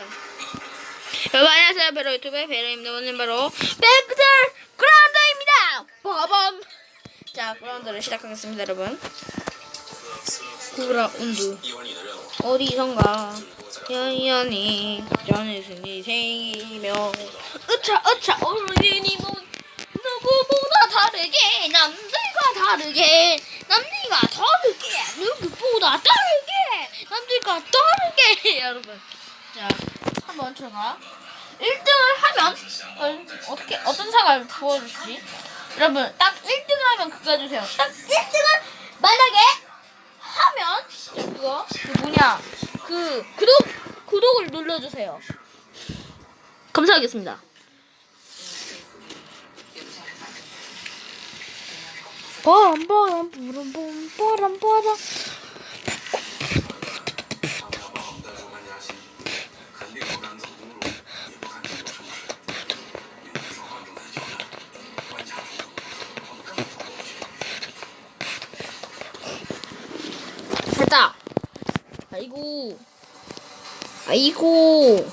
여러분 안녕하세요. 베로 유튜브의 베로입니다. 오늘 바로 뱀프들 그라운드입니다. 빠밤. 자 그라운드를 시작하겠습니다 여러분. 그라운드. 어디선가. 전의 승리 생이며. 으차 으차 어른이 뭐 누구보다 다르게 남들과 다르게 남들과 다르게 누구보다 다르게 남들과 다르게 여러분 자 한번 제가 1등을 하면 어, 어떻게 어떤 상을 부어주실지. 여러분 딱 1등을 하면 그거 해주세요. 딱 1등을 만약에 하면 그거 그 뭐냐 그 구독 구독을 눌러주세요. 감사하겠습니다. 바람 바람 바람 바람 바람 바람 아이고.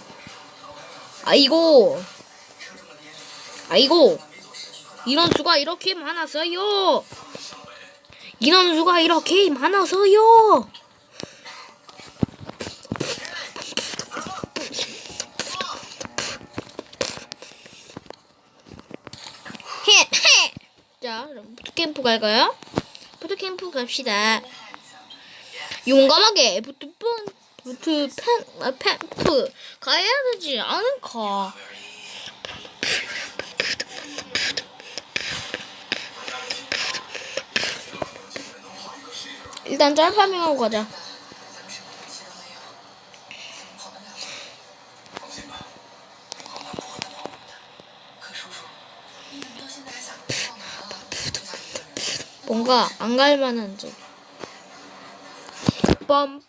아이고. 아이고. 이런 수가 이렇게 많았어요. 이런 수가 이렇게 많아서요. 자 부트캠프 갈까요? 부트캠프 갑시다. 용감하게 부트폰 부트펜 아, 펜프 가야 되지 않을까? 일단 짤파밍하고 가자. 뭔가 안 갈만한 점. 빰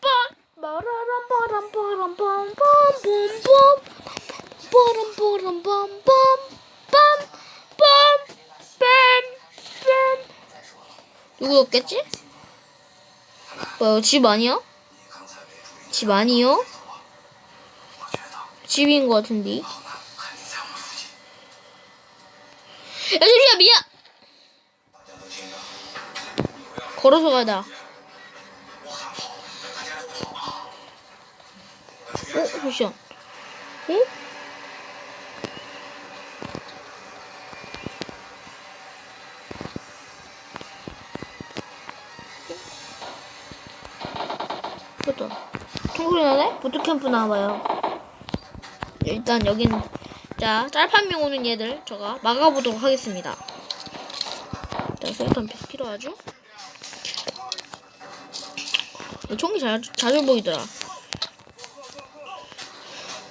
누구였겠지? 뭐야 집 아니야? 집 아니요? 집인 것 같은데. 야 잠시만 미안. 걸어서 가 다. 어, 잠시만. 어? 보통 통소리 나네? 보트캠프 나와요. 일단 여긴 자 짤판명 오는 얘들 제가 막아보도록 하겠습니다. 자 수류탄 필요하죠? 이 총이 자, 자주 보이더라.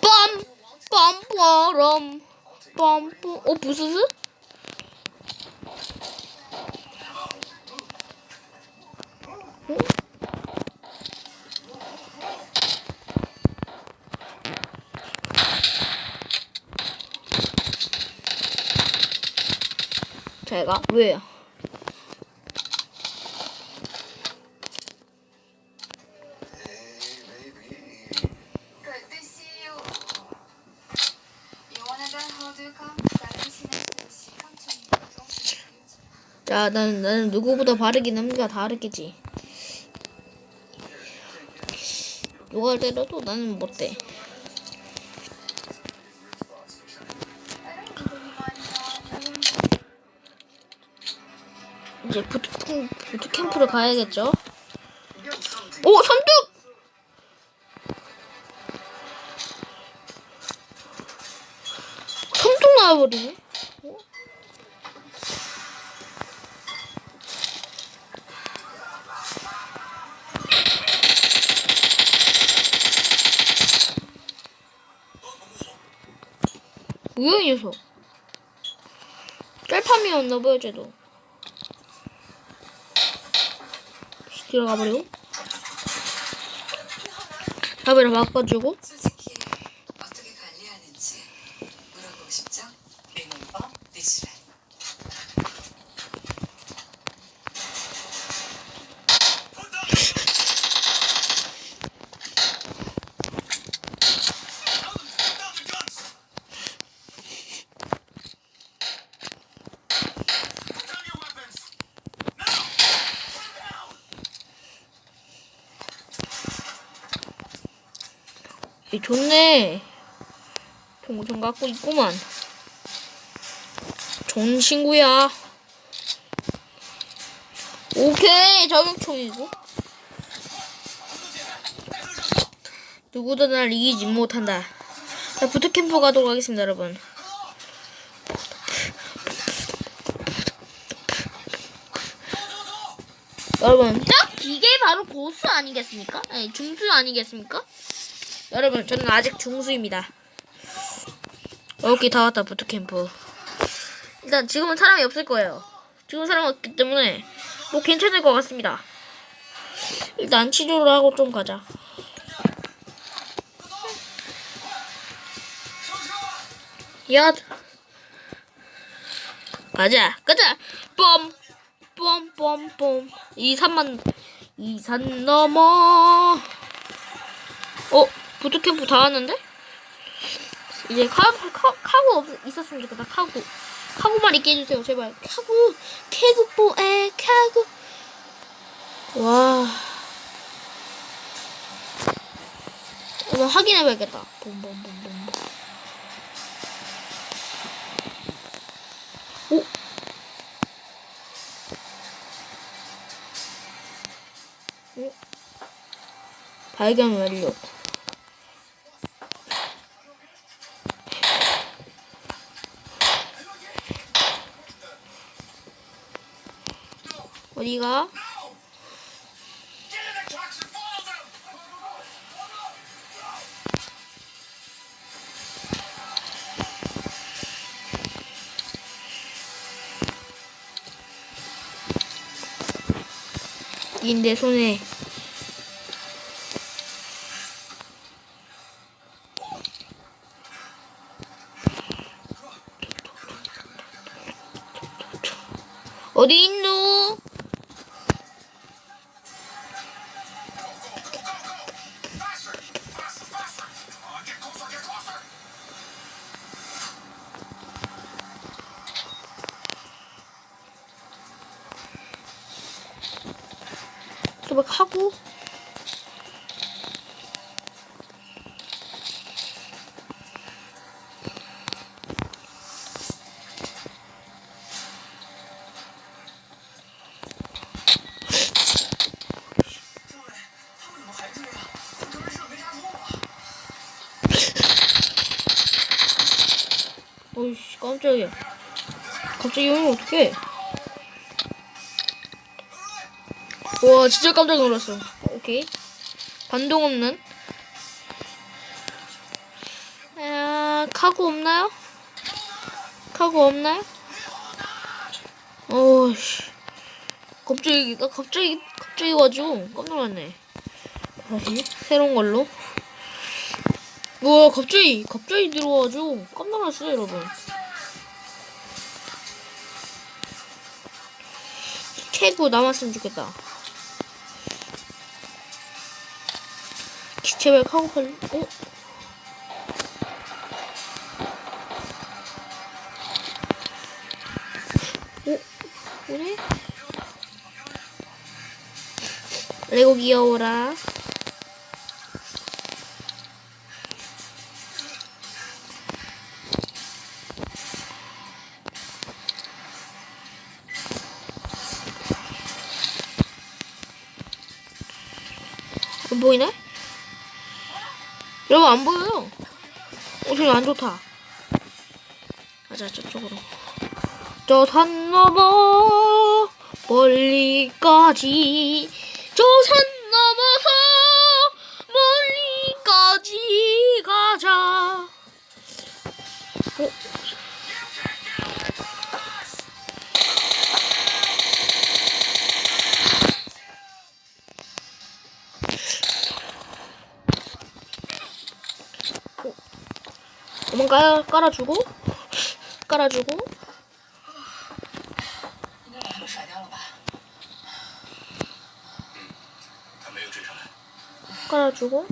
빰! 빰빠람 빰뿌 어 부스스? 어? 제가 왜요? 자, 나는, 나는 누구보다 바르게 남과 다르겠지. 누가 때려도 나는 못돼. 이제 부트, 부트 캠프를 가야겠죠? 뭐야, 이 녀석. 짤팜이었나봐요, 쟤도. 들어가 버리고. 밥을 바꿔주고. 솔직히 어떻게 관리하는지 물어보고 싶죠? 리멤버 디스레 이 좋네. 동구청 갖고 있구만. 좋은 친구야. 오케이, 저격총이고. 누구도 날 이기지 못한다. 자, 부트캠프 가도록 하겠습니다, 여러분. 여러분, 딱 이게 바로 고수 아니겠습니까? 아니, 중수 아니겠습니까? 여러분, 저는 아직 중수입니다. 오케이, 다 왔다, 부트캠프. 일단 지금은 사람이 없을 거예요. 지금 사람이 없기 때문에 뭐 괜찮을 것 같습니다. 일단 치료를 하고 좀 가자. 야, 가자, 가자. 뽐, 뽐, 뽐, 뽐. 이 산만, 이 산 넘어. 어, 부트캠프 다 왔는데? 이제 카, 카, 카고 없, 있었으면 좋겠다. 카고. 카고만 있게 해주세요, 제발. 카고, 캐구뽀에 카고. 와. 한번 확인해봐야겠다. 봄봄봄봄. 오. 오. 발견 완료. 어디가? 인내 손에 어디 있노? 하고. 어이씨 깜짝이야. 갑자기 오면 어떡해 와 진짜 깜짝 놀랐어. 오케이. 반동 없는? 아 카고 없나요? 카고 없나요? 어이씨. 갑자기 나 갑자기 갑자기 와가지고 깜짝 놀랐네. 다시 새로운 걸로? 우와 갑자기 갑자기 들어와가지고 깜짝 놀랐어요 여러분. 캐고 남았으면 좋겠다 제발 카고 갈 어? 오? 오네? 레고 귀여워라 안 보이네? 여러분 안 보여요. 어, 저기 안 좋다. 가자 저쪽으로. 저 산 넘어 멀리까지 저 산 넘어서 한번 깔, 깔아주고 깔아주고. 깔아주고.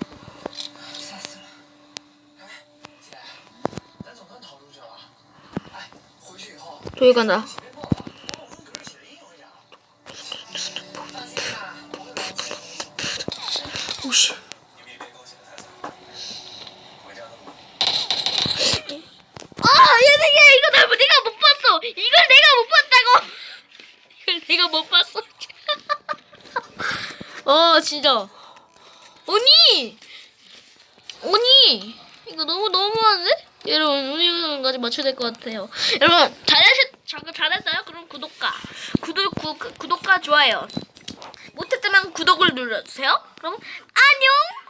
도일 간다. 아 진짜 언니 언니 이거 너무 너무한데? 여러분 우리까지 맞춰야 될 것 같아요. 여러분 잘하셨 잠깐 잘했어요? 그럼 구독과 구독 구, 구독과 좋아요 못했다면 구독을 눌러주세요. 그럼 안녕.